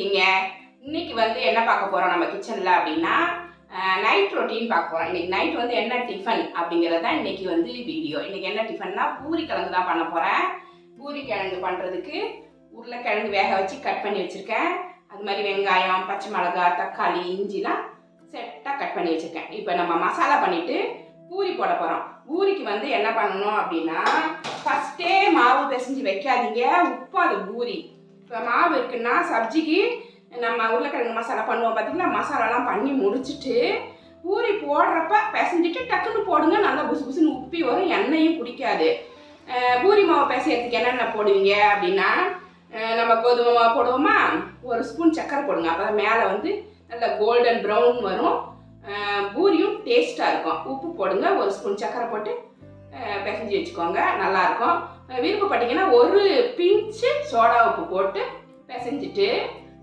Guys இருக்கீங்க. இன்னைக்கு வந்து என்ன பார்க்க போகிறோம் நம்ம கிச்சனில் அப்படின்னா நைட் ரொட்டீன் பார்க்க போகிறோம் இன்னைக்கு நைட் வந்து என்ன டிஃபன் அப்படிங்கிறது தான் இன்னைக்கு வந்து வீடியோ இன்றைக்கி என்ன டிஃபன்னா பூரி கிழங்கு தான் பண்ண போகிறேன் பூரி கிழங்கு பண்ணுறதுக்கு உருளைக்கிழங்கு வேக வச்சு கட் பண்ணி வச்சுருக்கேன். அது மாதிரி வெங்காயம் பச்சை மிளகாய் தக்காளி இஞ்சிலாம் செட்டாக கட் பண்ணி வச்சுருக்கேன். இப்போ நம்ம மசாலா பண்ணிவிட்டு பூரி போட போகிறோம் பூரிக்கு வந்து என்ன பண்ணணும் அப்படின்னா ஃபஸ்ட்டே மாவு பிசைஞ்சு வைக்காதீங்க. உப்பாது பூரி. இப்போ மாவு இருக்குன்னா சப்ஜிக்கு நம்ம உருளைக்கிழங்கு மசாலா பண்ணுவோம் பார்த்திங்களா மசாலாலாம் பண்ணி முடிச்சுட்டு பூரி போடுறப்ப பிசைஞ்சிட்டு டக்குன்னு போடுங்க. நல்லா புசு புசுன்னு உப்பி வரும். எண்ணெயும் பிடிக்காது. பூரி மாவு பிசையறதுக்கு என்னென்ன போடுவீங்க அப்படின்னா நம்ம கோதுமை மாவு போடுவோமா? ஒரு ஸ்பூன் சக்கரை போடுங்க. அப்போ மேலே வந்து நல்ல கோல்டன் ப்ரௌன் வரும். பூரியும் டேஸ்ட்டாக இருக்கும். உப்பு போடுங்க. ஒரு ஸ்பூன் சக்கரை போட்டு அஹ் பிசைஞ்சு வச்சுக்கோங்க. நல்லாயிருக்கும் விருப்பப்பட்டீங்கன்னா ஒரு பிஞ்சு சோடா உப்பு போட்டு பிசைஞ்சிட்டு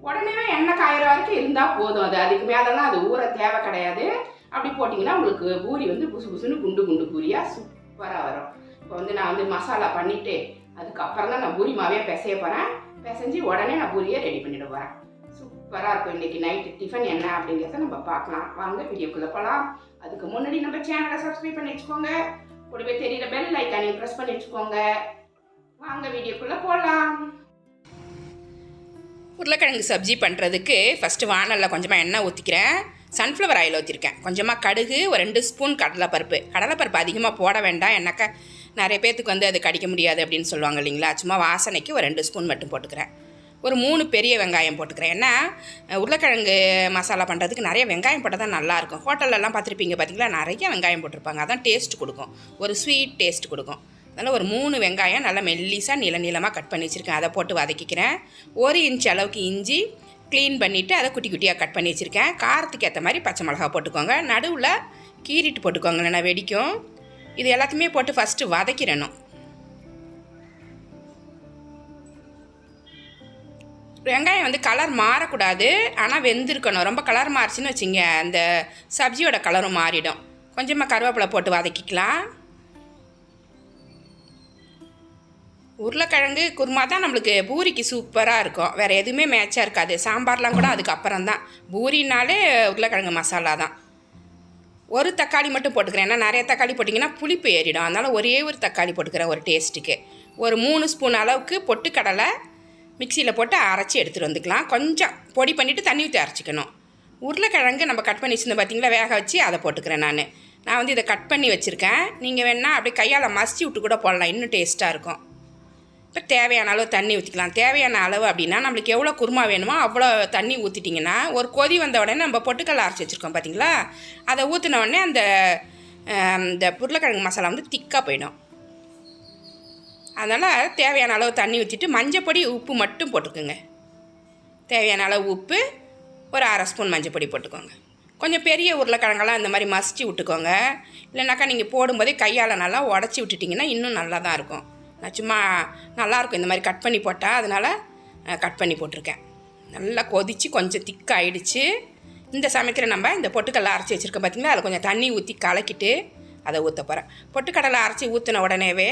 உடனே எண்ணெய் காயிற வரைக்கும் இருந்தால் போதும். அது அதுக்கு மேலெல்லாம் அது ஊற தேவை கிடையாது. அப்படி போட்டிங்கன்னா உங்களுக்கு பூரி வந்து புசு புசுன்னு குண்டு குண்டு பூரியாக சூப்பராக வரும். இப்போ வந்து நான் வந்து மசாலா பண்ணிவிட்டு அதுக்கப்புறம் தான் நான் பூரி மாவே பிசைய போகிறேன் பிசைஞ்சு உடனே நான் பூரியை ரெடி பண்ணிட போகிறேன் சூப்பராக இருக்கும். இன்றைக்கி நைட்டு டிஃபன் என்ன அப்படிங்கிறத நம்ம பார்க்கலாம். வாங்க வீடியோக்குள்ளே போகலாம் அதுக்கு முன்னாடி நம்ம சேனலை சப்ஸ்கிரைப் பண்ணி வச்சுக்கோங்க. கூடவே தெரியிற பெல் ஐக்கானையும் ப்ரெஸ் பண்ணி வச்சுக்கோங்க. வாங்க வீடியோக்குள்ளே போகலாம் உருளைக்கிழங்கு சப்ஜி பண்ணுறதுக்கு ஃபஸ்ட்டு வானலில் கொஞ்சமாக எண்ணெய் ஊற்றிக்கிறேன் சன்ஃப்ளவர் ஆயில் ஊற்றிருக்கேன் கொஞ்சமாக கடுகு ஒரு ரெண்டு ஸ்பூன் கடலைப்பருப்பு. கடலைப்பருப்பு அதிகமாக போட வேண்டாம். என்னக்கா நிறைய பேர்த்துக்கு வந்து அது கடிக்க முடியாது அப்படின்னு சொல்லுவாங்க இல்லைங்களா? சும்மா வாசனைக்கு ஒரு ரெண்டு ஸ்பூன் மட்டும் போட்டுக்கிறேன். ஒரு மூணு பெரிய வெங்காயம் போட்டுக்கிறேன். ஏன்னா உருளைக்கிழங்கு மசாலா பண்ணுறதுக்கு நிறைய வெங்காயம் போட்டால் தான் நல்லாயிருக்கும். ஹோட்டல்லலாம் பார்த்துருப்பீங்க பார்த்தீங்களா? நிறைய வெங்காயம் போட்டிருப்பாங்க. அதான் டேஸ்ட் கொடுக்கும். ஒரு ஸ்வீட் டேஸ்ட் கொடுக்கும். அதனால் ஒரு மூணு வெங்காயம் நல்லா மெல்லிசாக நீள நீளமாக கட் பண்ணி வச்சுருக்கேன். அதை போட்டு வதக்கிக்கிறேன். ஒரு இன்ச் அளவுக்கு இஞ்சி க்ளீன் பண்ணிவிட்டு அதை குட்டி குட்டியாக கட் பண்ணி வச்சுருக்கேன். காரத்துக்கு ஏற்ற மாதிரி பச்சை மிளகா போட்டுக்கோங்க. நடுவில் கீறிட்டு போட்டுக்கோங்க. நான் வெடிக்கும். இது எல்லாத்தையுமே போட்டு ஃபஸ்ட்டு வதக்கிடணும் வெங்காயம் வந்து கலர் மாறக்கூடாது. ஆனால் வெந்திருக்கணும். ரொம்ப கலர் மாறிச்சுன்னு வச்சுங்க. அந்த சப்ஜியோட கலரும் மாறிடும். கொஞ்சமாக கருவேப்பிலை போட்டு வதக்கிக்கலாம். உருளைக்கிழங்கு குருமா தான் நம்மளுக்கு பூரிக்கு சூப்பராக இருக்கும். வேறு எதுவுமே மேட்சாக இருக்காது. சாம்பார்லாம் கூட அதுக்கப்புறம் தான். பூரினாலே உருளைக்கிழங்கு மசாலா தான். ஒரு தக்காளி மட்டும் போட்டுக்கிறேன். ஏன்னா நிறைய தக்காளி போட்டிங்கன்னா புளிப்பு ஏறிடும். அதனால் ஒரே ஒரு தக்காளி போட்டுக்கிறேன் ஒரு டேஸ்ட்டுக்கு ஒரு மூணு ஸ்பூன் அளவுக்கு பொட்டுக்கடலை மிக்சியில் போட்டு அரைச்சி எடுத்துகிட்டு வந்துக்கலாம். கொஞ்சம் பொடி பண்ணிவிட்டு தண்ணி ஊற்றி அரைச்சிக்கணும். உருளைக்கிழங்கு நம்ம கட் பண்ணி வச்சுருந்தோம் பார்த்திங்களா வேக வச்சு அதை போட்டுக்கிறேன் நான். நான் வந்து இதை கட் பண்ணி வச்சுருக்கேன். நீங்கள் வேணால் அப்படியே கையால் மசிச்சு விட்டு கூட போடலாம். இன்னும் டேஸ்ட்டாக இருக்கும். இப்போ தேவையான அளவு தண்ணி ஊற்றிக்கலாம் தேவையான அளவு அப்படின்னா நம்மளுக்கு எவ்வளோ குருமா வேணுமோ அவ்வளோ தண்ணி ஊற்றிட்டிங்கன்னா ஒரு கொதி வந்த உடனே நம்ம பொட்டுக்கல்ல அரைச்சி வச்சுருக்கோம் பார்த்தீங்களா அதை ஊற்றின உடனே அந்த இந்த உருளைக்கிழங்கு மசாலா வந்து திக்காக போயிடும். அதனால் தேவையான அளவு தண்ணி ஊற்றிட்டு மஞ்சப்பொடி உப்பு மட்டும் போட்டுக்கோங்க. தேவையான அளவு உப்பு ஒரு அரை ஸ்பூன் மஞ்சப்பொடி போட்டுக்கோங்க. கொஞ்சம் பெரிய உருளைக்கிழங்கெல்லாம் இந்த மாதிரி மசிச்சு விட்டுக்கோங்க. இல்லைனாக்கா நீங்கள் போடும்போதே கையால் நல்லா உடச்சி விட்டுட்டிங்கன்னா இன்னும் நல்லா தான் இருக்கும். நான் சும்மா நல்லாயிருக்கும் இந்த மாதிரி கட் பண்ணி போட்டால் அதனால் கட் பண்ணி போட்டிருக்கேன். நல்லா கொதித்து கொஞ்சம் திக்காயிடுச்சு இந்த சமயத்தில் நம்ம இந்த பொட்டுக்கடலை அரைச்சி வச்சுருக்கோம் பார்த்திங்கன்னா அதில் கொஞ்சம் தண்ணி ஊற்றி கலக்கிட்டு அதை ஊற்ற போகிறேன் பொட்டுக்கடலை அரைச்சி ஊற்றின உடனேவே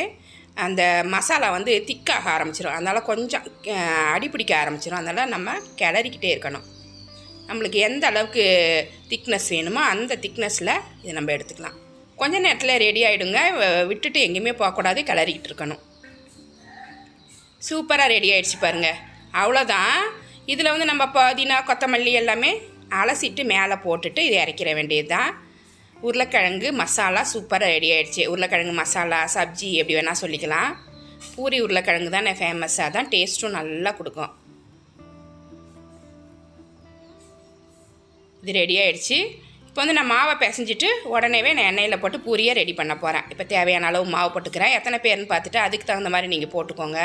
அந்த மசாலா வந்து திக்காக ஆரம்பிச்சிடும் அதனால் கொஞ்சம் அடிப்பிடிக்க ஆரம்பிச்சிடும் அதனால் நம்ம கிளறிக்கிட்டே இருக்கணும். நம்மளுக்கு எந்த அளவுக்கு திக்னஸ் வேணுமோ அந்த திக்னஸில் இதை நம்ம எடுத்துக்கலாம். கொஞ்ச நேரத்தில் ரெடி ஆகிடுங்க விட்டுட்டு எங்கேயுமே போகக்கூடாது. கிளறிக்கிட்டு இருக்கணும். சூப்பராக ரெடி ஆகிடுச்சு பாருங்கள் அவ்வளோதான் இதில் வந்து நம்ம புதினா கொத்தமல்லி எல்லாமே அலசிட்டு மேலே போட்டுட்டு இதை இறக்கிற வேண்டியது தான் உருளைக்கிழங்கு மசாலா சூப்பராக ரெடி ஆகிடுச்சி உருளைக்கிழங்கு மசாலா சப்ஜி எப்படி வேணால் சொல்லிக்கலாம். பூரி உருளைக்கிழங்கு தானே ஃபேமஸ் அதான் டேஸ்ட்டும் நல்லா கொடுக்கும். இது ரெடி ஆகிடுச்சி இப்போ வந்து நான் மாவை பிசைஞ்சிட்டு உடனேவே நான் எண்ணெயில் போட்டு பூரியை ரெடி பண்ண போகிறேன் இப்போ தேவையான அளவு மாவு போட்டுக்கிறேன். எத்தனை பேர்னு பார்த்துட்டு அதுக்கு தகுந்த மாதிரி நீங்கள் போட்டுக்கோங்க.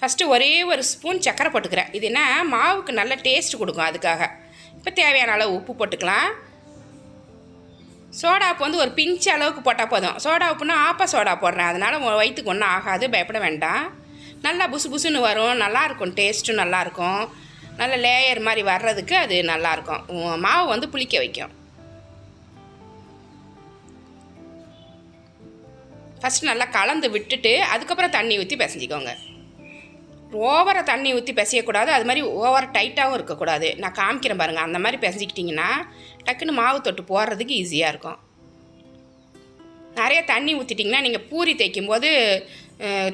ஃபஸ்ட்டு ஒரே ஒரு ஸ்பூன் சக்கரை போட்டுக்கிறேன். இது என்ன? மாவுக்கு நல்ல டேஸ்ட் கொடுக்கும் அதுக்காக. இப்போ தேவையான அளவு உப்பு போட்டுக்கலாம். சோடா உப்பு வந்து ஒரு பிஞ்சு அளவுக்கு போட்டால் போதும். சோடா உப்புனா ஆப்பா சோடா போடுறேன். அதனால் வயிற்றுக்கு ஒன்றும் ஆகாது. பயப்பட வேண்டாம். நல்லா புசு புசுன்னு வரும் நல்லாயிருக்கும் டேஸ்ட்டும் நல்லாயிருக்கும் நல்ல லேயர் மாதிரி வர்றதுக்கு அது நல்லாயிருக்கும் மாவு வந்து புளிக்க வைக்கும். ஃபஸ்ட்டு நல்லா கலந்து விட்டுட்டு அதுக்கப்புறம் தண்ணி ஊற்றி பிசைஞ்சிக்கோங்க. ஓவராக தண்ணி ஊற்றி பிசையக்கூடாது. அது மாதிரி ஓவர் டைட்டாகவும் இருக்கக்கூடாது. நான் காமிக்கிறேன் பாருங்கள் அந்த மாதிரி பிசைஞ்சிக்கிட்டிங்கன்னா டக்குன்னு மாவு தொட்டு போடுறதுக்கு ஈஸியாக இருக்கும். நிறைய தண்ணி ஊற்றிட்டிங்கன்னா நீங்கள் பூரி தேய்க்கும் போது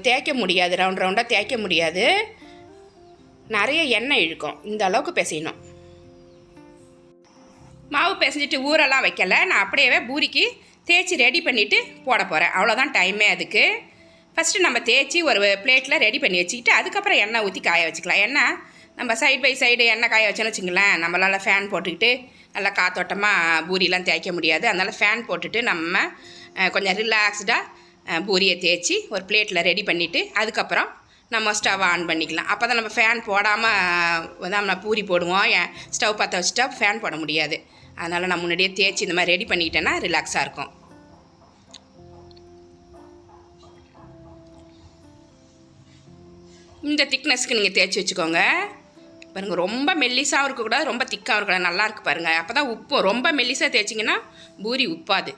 தேய்க்க முடியாது. ரவுண்ட் ரவுண்டாக தேய்க்க முடியாது. நிறைய எண்ணெய் இழுக்கும். இந்த அளவுக்கு பிசையணும். மாவு பிசைஞ்சிட்டு ஊரெல்லாம் வைக்கலை. நான் அப்படியே பூரிக்கு தேய்ச்சி ரெடி பண்ணிவிட்டு போட போகிறேன் அவ்வளோதான் டைமே அதுக்கு. ஃபஸ்ட்டு நம்ம தேய்ச்சி ஒரு பிளேட்டில் ரெடி பண்ணி வச்சுக்கிட்டு அதுக்கப்புறம் எண்ணெய் ஊற்றி காய வச்சுக்கலாம். எண்ணெய் நம்ம சைடு பை சைடு எண்ணெய் காய வச்சோன்னு வச்சுங்களேன் நம்மளால் ஃபேன் போட்டுக்கிட்டு நல்லா காத்தோட்டமாக பூரியெலாம் தேய்க்க முடியாது. அதனால் ஃபேன் போட்டுட்டு நம்ம கொஞ்சம் ரிலாக்ஸ்டாக பூரியை தேய்ச்சி ஒரு பிளேட்டில் ரெடி பண்ணிவிட்டு அதுக்கப்புறம் நம்ம ஸ்டவ் ஆன் பண்ணிக்கலாம். அப்போ தான் நம்ம ஃபேன் போடாமல் நம்ம பூரி போடுவோம். ஏன் ஸ்டவ் பற்ற வச்சுட்டா ஃபேன் போட முடியாது. அதனால் நான் முன்னாடியே தேய்ச்சி இந்த மாதிரி ரெடி பண்ணிக்கிட்டேன்னா ரிலாக்ஸாக இருக்கும். இந்த திக்னஸ்க்கு நீங்கள் தேய்ச்சி வச்சுக்கோங்க. பாருங்கள் ரொம்ப மெல்லிசாகவும் இருக்கக்கூடாது ரொம்ப திக்காகவும் இருக்கக்கூடாது நல்லா இருக்கு பாருங்கள் அப்போ தான் உப்பு ரொம்ப மெல்லிசாக தேய்ச்சிங்கன்னா பூரி உப்பாது.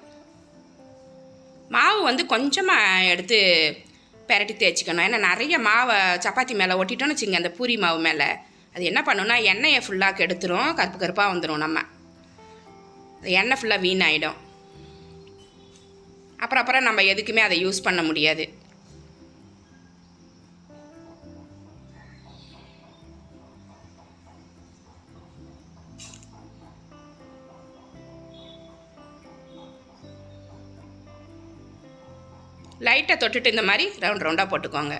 மாவு வந்து கொஞ்சமாக எடுத்து பெரட்டி தேய்ச்சிக்கணும். ஏன்னா நிறைய மாவை சப்பாத்தி மேலே ஒட்டிட்டோன்னு வச்சுங்க அந்த பூரி மாவு மேலே. அது என்ன பண்ணுன்னா எண்ணெயை ஃபுல்லாக கெடுத்துரும் கருப்பு கருப்பாக வந்துடும் நம்ம. அந்த எண்ணெய் ஃபுல்லாக வீணாயிடும். அப்புறம் அப்புறம் நம்ம எதுக்குமே அதை யூஸ் பண்ண முடியாது. லைட்டை தொட்டுட்டு இந்த மாதிரி ரவுண்ட் ரவுண்டாக போட்டுக்கோங்க.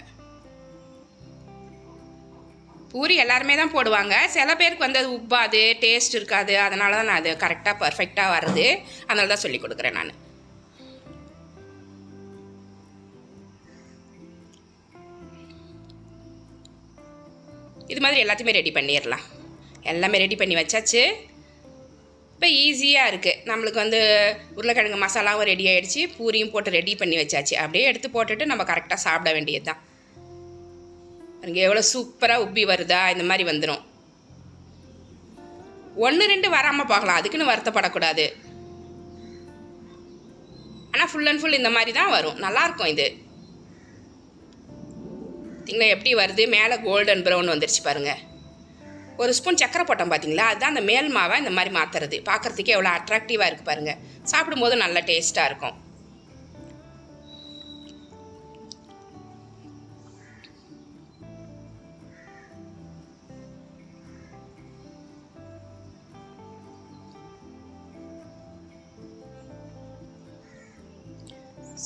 பூரி எல்லாருமே தான் போடுவாங்க. சில பேருக்கு வந்து அது உப்பாது டேஸ்ட் இருக்காது. அதனால தான் நான் அது கரெக்டாக பர்ஃபெக்டாக வருது அதனால தான் சொல்லி கொடுக்குறேன் நான். இது மாதிரி எல்லாத்தையுமே ரெடி பண்ணிடலாம். எல்லாமே ரெடி பண்ணி வச்சாச்சு. இப்போ ஈஸியாக இருக்குது நம்மளுக்கு வந்து உருளைக்கிழங்கு மசாலாவும் ரெடி ஆகிடுச்சு பூரியும் போட்டு ரெடி பண்ணி வச்சாச்சு. அப்படியே எடுத்து போட்டுட்டு நம்ம கரெக்டாக சாப்பிட வேண்டியது தான் பாருங்க எவ்வளோ சூப்பராக உப்பி வருதா? இந்த மாதிரி வந்துடும் ஒன்று ரெண்டு வராமல் பார்க்கலாம். அதுக்குன்னு வருத்தப்படக்கூடாது. ஆனால் ஃபுல் அண்ட் ஃபுல் இந்த மாதிரி தான் வரும். நல்லாயிருக்கும் இது. பார்த்தீங்களா எப்படி வருது? மேலே கோல்டன் ப்ரௌன் வந்துருச்சு பாருங்கள் ஒரு ஸ்பூன் சக்கரை போட்டோம் பார்த்தீங்களா அதுதான் அந்த மேல் மாவை இந்த மாதிரி மாற்றுறது பார்க்குறதுக்கே எவ்வளோ அட்ராக்டிவாக இருக்குது பாருங்கள் சாப்பிடும்போது நல்ல டேஸ்ட்டாக இருக்கும்.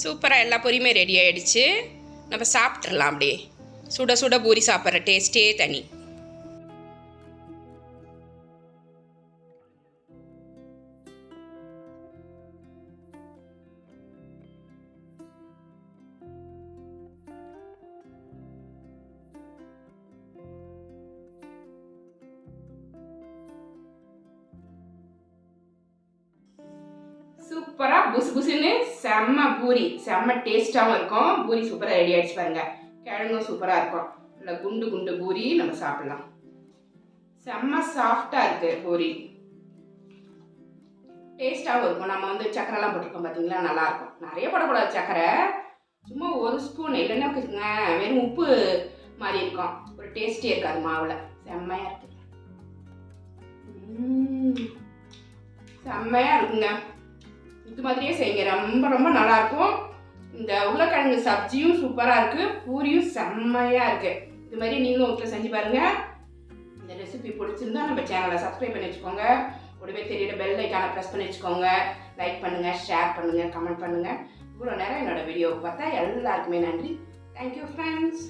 சூப்பராக எல்லா பொரியுமே ரெடி ஆகிடுச்சு நம்ம சாப்பிட்றலாம் அப்படியே. சுட சுட பூரி சாப்பிட்ற டேஸ்ட்டே தனி. புசு புசுன்னு செம்ம பூரி செம்ம டேஸ்ட்டாகவும் இருக்கும். பூரி சூப்பராக ரெடி ஆகிடுச்சு பாருங்க. கிழங்கும் சூப்பராக இருக்கும். இல்லை குண்டு குண்டு பூரி நம்ம சாப்பிடலாம். செம்ம சாஃப்டாக இருக்குது பூரி. டேஸ்ட்டாகவும் இருக்கும். நம்ம வந்து சக்கரைலாம் போட்டிருக்கோம் பார்த்தீங்களா நல்லாயிருக்கும். நிறைய போடக்கூடாது சக்கரை. சும்மா ஒரு ஸ்பூன் இல்லைன்னா வச்சுக்கோங்க. வெறும் உப்பு மாதிரி இருக்கும். ஒரு டேஸ்டே இருக்காது மாவில். செம்மையாக இருக்குது செம்மையாக இருக்குங்க. இது மாதிரியே செய்யுங்க. ரொம்ப ரொம்ப நல்லாயிருக்கும் இந்த உருளைக்கிழங்கு சப்ஜியும் சூப்பராக இருக்குது பூரியும் செம்மையாக இருக்குது இது மாதிரி நீங்களும் வீட்டில் செஞ்சு பாருங்கள் இந்த ரெசிபி பிடிச்சிருந்தா நம்ம சேனலை சப்ஸ்கிரைப் பண்ணி வச்சுக்கோங்க. கூடவே தெரியுற பெல் ஐக்கானை ப்ரெஸ் பண்ணி வச்சுக்கோங்க. லைக் பண்ணுங்கள் ஷேர் பண்ணுங்கள் கமெண்ட் பண்ணுங்க. இவ்வளோ நேரம் என்னோடய வீடியோவை பார்த்தா எல்லாருக்குமே நன்றி. Thank you friends